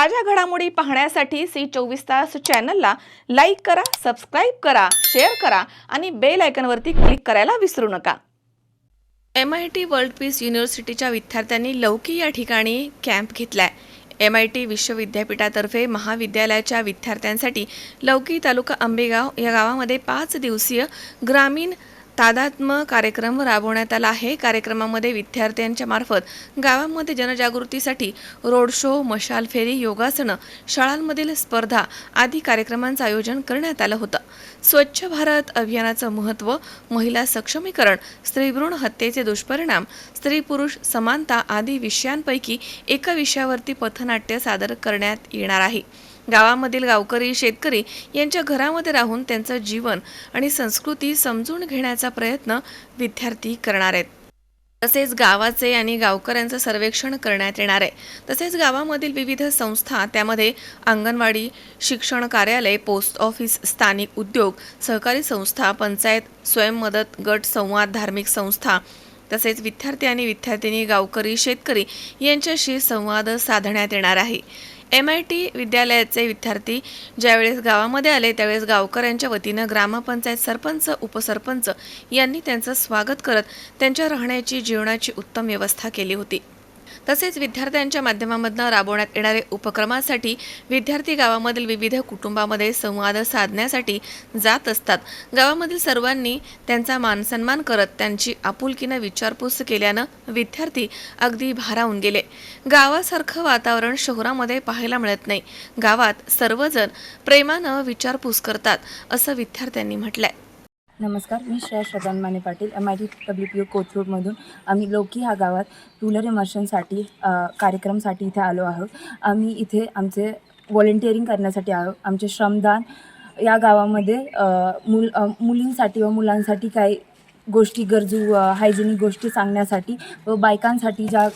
ताज्या घडामोडी पाहण्यासाठी सी चोवीस तास चॅनलला लाईक करा सबस्क्राईब करा शेअर करा आणि बेल आयकनवरती क्लिक करायला विसरू नका. M I T world peace युनिव्हर्सिटीच्या विद्यार्थ्यांनी लौकी या ठिकाणी कॅम्प घेतलाय. एम आय टी विश्वविद्यापीठातर्फे महाविद्यालयाच्या विद्यार्थ्यांसाठी लौकी तालुका आंबेगाव या गावामध्ये पाच दिवसीय ग्रामीण तादात्म कार्यक्रम राबवण्यात आला आहे. कार्यक्रमामध्ये विद्यार्थ्यांच्या मार्फत गावांमध्ये जनजागृतीसाठी रोड शो मशाल फेरी योगासनं शाळांमधील स्पर्धा आदी कार्यक्रमांचं आयोजन करण्यात आलं होतं. स्वच्छ भारत अभियानाचं महत्त्व महिला सक्षमीकरण स्त्रीभ्रूण हत्येचे दुष्परिणाम स्त्री पुरुष समानता आदी विषयांपैकी एका विषयावरती पथनाट्य सादर करण्यात येणार आहे. गावामधील गावकरी शेतकरी यांच्या घरामध्ये राहून त्यांचं जीवन आणि संस्कृती समजून घेण्याचा प्रयत्न विद्यार्थी करणार आहेत. तसेच गावाचे आणि गावकऱ्यांचं सर्वेक्षण करण्यात येणार आहे. तसेच गावामधील विविध संस्था त्यामध्ये अंगणवाडी शिक्षण कार्यालय पोस्ट ऑफिस स्थानिक उद्योग सहकारी संस्था पंचायत स्वयंमदत गट संवाद धार्मिक संस्था तसेच विद्यार्थी आणि विद्यार्थिनी गावकरी शेतकरी यांच्याशी संवाद साधण्यात येणार आहे. एम आय टी विद्यालयाचे विद्यार्थी ज्यावेळेस गावामध्ये आले त्यावेळेस गावकऱ्यांच्या वतीनं ग्रामपंचायत सरपंच उपसरपंच यांनी त्यांचं स्वागत करत त्यांच्या राहण्याची जीवनाची उत्तम व्यवस्था केली होती. तसेच विद्यार्थ्यांच्या माध्यमामधनं राबवण्यात येणारे उपक्रमासाठी विद्यार्थी गावामधील विविध कुटुंबामध्ये संवाद साधण्यासाठी जात असतात. गावामधील सर्वांनी त्यांचा मानसन्मान करत त्यांची आपुलकीनं विचारपूस केल्यानं विद्यार्थी अगदी भारावून गेले. गावासारखं वातावरण शहरामध्ये पाहायला मिळत नाही. गावात सर्वजण प्रेमानं विचारपूस करतात असं विद्यार्थ्यांनी म्हटलंय. नमस्कार मी Shreya श्रद्धान Mane Patil M I T W P ओ कोथरूडमधून आम्ही लोकी ह्या गावात रुरल इमर्शनसाठी कार्यक्रमसाठी इथे आलो आहोत. आम्ही इथे आमचे व्हॉलेंटिअरिंग करण्यासाठी आहोत. आमचे श्रमदान या गावामध्ये मुल मुलींसाठी व मुलांसाठी काही गोष्टी गरजू हायजेनिक गोष्टी सांगण्यासाठी व बायकांसाठी ज्या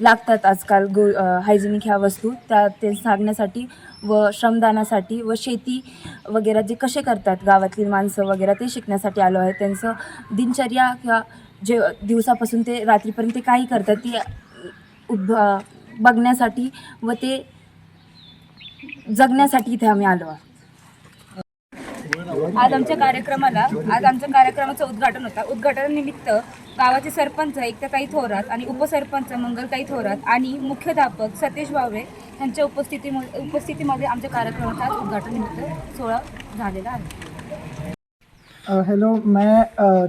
लागतात आजकाल गो हायजेनिक ह्या वस्तू. त्या ते सांगण्यासाठी व श्रमदानासाठी व शेती वगैरे जे कसे करतात गावातली माणसं वगैरे ते शिकण्यासाठी आलो आहे. त्यांचं दिनचर्या किंवा जे दिवसापासून ते रात्रीपर्यंत ते काही करतात ती उभ बघण्यासाठी व ते जगण्यासाठी इथे आम्ही आलो आहे. आज आमच्या कार्यक्रमाला आज आमच्या कार्यक्रमाचं उद्घाटन होता. उद्घाटनानिमित्त गावाचे सरपंच एकताताई थोरात आणि उपसरपंच मंगलताई थोरात आणि मुख्याध्यापक सतीश बावरे यांच्या उपस्थितीमध्ये उपस्थितीमध्ये आमच्या कार्यक्रमाचा आज उद्घाटन सोहळा झालेला आहे. हेलो मैं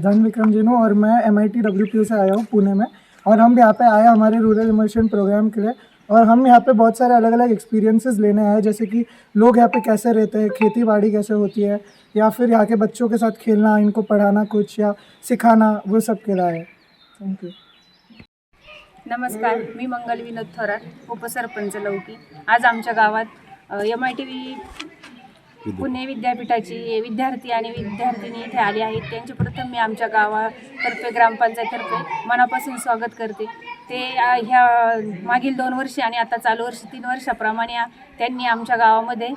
धन विक्रम जिनू और मैं M I T W P से आया हूँ पुणे में। और हम यहाँ पे आए हमारे रूरल इमर्शन प्रोग्राम के लिए। और हम यहाँ पे बहुत सारे अलग अलग एक्सपीरियंसेस लेने आए जैसे कि लोग यहाँ पे कैसे रहते हैं खेती बाड़ी कैसे होती है या फिर यहाँ के बच्चों के साथ खेलना इनको पढ़ाना कुछ या सिखाना वो सब के आहे थँक्यू थैंक यू नमस्कार मी मंगल विनोद थोरात उपसरपंच लौकी. आज आमच्या गावात एम आय टी पुणे विद्यापीठाची विद्यार्थी आणि विद्यार्थिनी इथे आली आहेत. त्यांचे प्रथम मी आमच्या गावातर्फे ग्रामपंचायततर्फे मनापासून स्वागत करते. ते ह्या मागील दोन वर्षे आणि आता चालू वर्ष तीन वर्षाप्रमाणे त्यांनी आमच्या गावामध्ये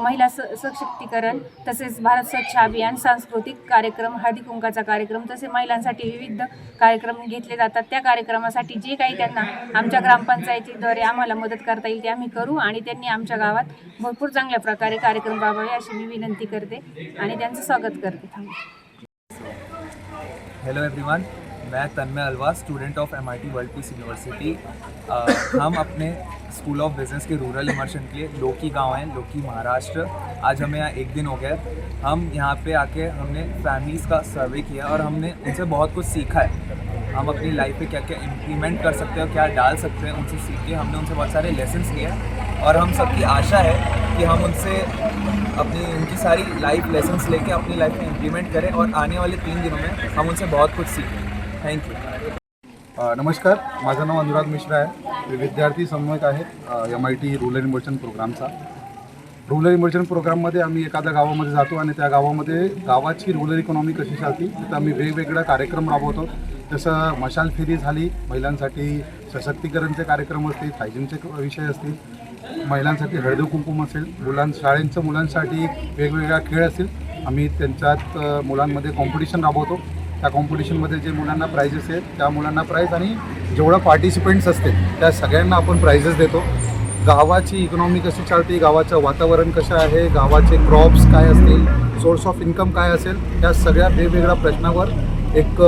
महिला स सशक्तीकरण तसेच भारत स्वच्छ अभियान सांस्कृतिक कार्यक्रम हळदी कुंकाचा कार्यक्रम तसे महिलांसाठी विविध कार्यक्रम घेतले जातात. त्या कार्यक्रमासाठी जे काही त्यांना आमच्या ग्रामपंचायतीद्वारे आम्हाला मदत करता येईल ते आम्ही करू आणि त्यांनी आमच्या गावात भरपूर चांगल्या प्रकारे कार्यक्रम राबवावे अशी मी विनंती करते आणि त्यांचं स्वागत करते. थांब. हॅलो एव्हरीवन मैं Tanmay Alva student of M I T world peace university हम अपने स्कूल ऑफ़ बिज़नेस के रूरल इमर्शन के लिए लोकी गाँव हैं लोकी महाराष्ट्र। आज हमें यहाँ एक दिन हो गया हम यहाँ पे आके हमने फैमिलीज़ का सर्वे किया और हमने उनसे बहुत कुछ सीखा है। हम अपनी लाइफ पे क्या क्या इम्प्लीमेंट कर सकते हैं क्या डाल सकते हैं, उनसे सीख के हमने उनसे बहुत सारे लेसन्स लिए और हम सबकी आशा है कि हम उनसे अपनी, उनकी सारी लाइफ लेसन्स लेके अपनी लाइफ में इम्प्लीमेंट करें और आने वाले तीन दिनों में हम उनसे बहुत कुछ सीखें। थँक्यू uh, नमस्कार माझं नाव अनुराग मिश्रा आहे. मी विद्यार्थी समन्वयक आहे M I T rural immersion प्रोग्रामचा रुरल इमर्शन प्रोग्राममध्ये आम्ही एखाद्या गावामध्ये जातो आणि त्या गावामध्ये गावाची रुरल इकॉनॉमी कशी चालती तिथं आम्ही वेगवेगळा कार्यक्रम राबवतो. जसं मशाल फेरी झाली महिलांसाठी सशक्तीकरणचे कार्यक्रम असतील हायजीनचे विषय असतील महिलांसाठी हळदी कुंकुम असेल मुलां शाळेंचं मुलांसाठी वेगवेगळा खेळ असेल आम्ही त्यांच्यात uh, मुलांमध्ये कॉम्पिटिशन राबवतो. त्या कॉम्पिटिशनमध्ये जे मुलांना प्राइजेस आहेत त्या मुलांना प्राईज आणि जेवढं पार्टिसिपेंट्स असतील त्या सगळ्यांना आपण प्राइजेस देतो. गावाची इकॉनॉमी कशी चालते गावाचं वातावरण कसं आहे गावाचे क्रॉप्स काय असतील सोर्स ऑफ इन्कम काय असेल या सगळ्या वेगवेगळ्या प्रश्नावर एक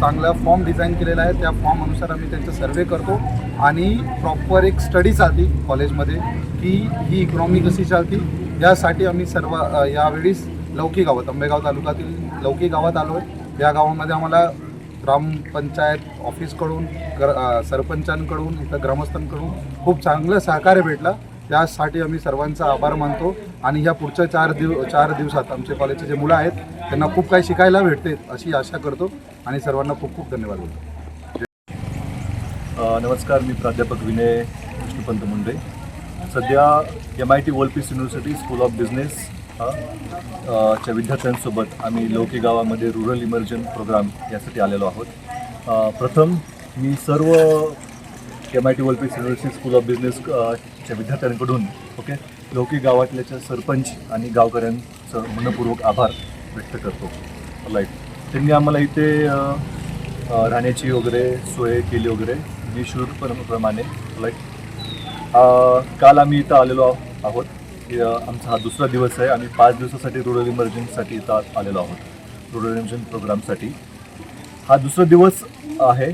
चांगला फॉर्म डिझाईन केलेला आहे. त्या फॉर्म अनुसार आम्ही त्यांचा सर्वे करतो आणि प्रॉपर एक स्टडी चालते कॉलेजमध्ये की ही इकॉनॉमी कशी चालते. यासाठी आम्ही सर्व यावेळीस लौकी गावात आंबेगाव तालुक्यातील लौकी गावात आलो आहे या गावामध्ये आम्हाला ग्रामपंचायत ऑफिसकडून गर सरपंचांकडून इथं ग्रामस्थांकडून खूप चांगलं सहकार्य भेटलं. त्यासाठी आम्ही सर्वांचा आभार मानतो. आणि ह्या पुढच्या चार दिव चार दिवसात आमचे कॉलेजचे जे मुलं आहेत त्यांना खूप काही शिकायला भेटते अशी आशा करतो. आणि सर्वांना खूप खूप धन्यवाद बोलतो. नमस्कार मी प्राध्यापक विनय विष्णुपंत मुंडे. सध्या M I T world peace university school of business च्या विद्यार्थ्यांसोबत आम्ही लौकी गावामध्ये रुरल इमर्जन प्रोग्राम यासाठी आलेलो आहोत. प्रथम मी सर्व M I T world university school of business च्या विद्यार्थ्यांकडून ओके लौकी गावातल्याच्या सरपंच आणि गावकऱ्यांचं मनपूर्वक आभार व्यक्त करतो. लाइट त्यांनी आम्हाला इथे राहण्याची वगैरे सोय केली वगैरे निशुल्कप्रमाणे लाइट काल आम्ही इथं आलेलो आहो- आहोत. आमचा हा दुसरा दिवस आहे आम्ही पाच दिवसासाठी रुरल इमर्जन्सीसाठी इथं आलेलो आहोत. रुरल इमर्जन प्रोग्रामसाठी हा दुसरा दिवस आहे.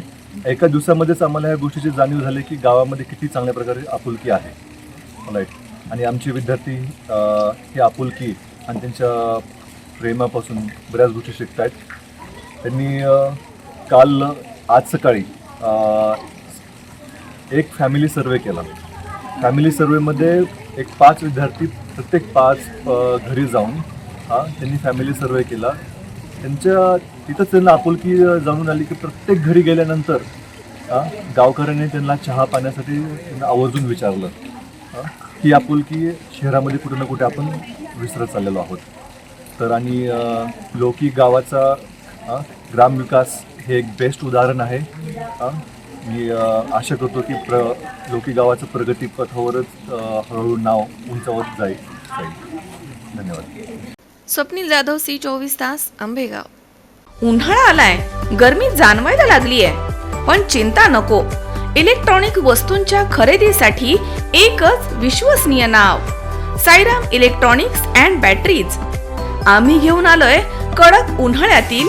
एका दिवसामध्येच आम्हाला ह्या गोष्टीची जाणीव झाली की गावामध्ये किती चांगल्या प्रकारे आपुलकी आहे. राईट आणि आमचे विद्यार्थी ही आपुलकी आणि त्यांच्या प्रेमापासून बऱ्याच गोष्टी शिकत आहेत त्यांनी काल आज सकाळी एक फॅमिली सर्वे केला. फॅमिली सर्वेमध्ये एक पाच विद्यार्थी प्रत्येक पाच घरी जाऊन हा त्यांनी फॅमिली सर्वे केला. त्यांच्या तिथंच त्यांना आपुलकी जाणून आली की प्रत्येक घरी गेल्यानंतर गावकऱ्यांनी त्यांना चहा पाण्यासाठी त्यांना आवर्जून विचारलं. हा, ही आपुलकी शहरामध्ये कुठे ना कुठे आपण विसरत चाललेलो आहोत. तर आणि लोकी गावाचा ग्रामविकास हे एक बेस्ट उदाहरण आहे. मी आशा करतो की प्र लोकी गावाचं प्रगतीपथावरच हळूहळू नाव उंचावत जाईल. धन्यवाद. स्वप्नील जाधव सी चोवीस तास आंबेगाव. उन्हाळा आलाय. गर्मी जाणवायला लागली आहे पण चिंता नको. इलेक्ट्रॉनिक वस्तूंच्या खरेदीसाठी एकच विश्वसनीय नाव. Sairam electronics and batteries. आम्ही घेऊन आलोय कडक उन्हाळ्यातील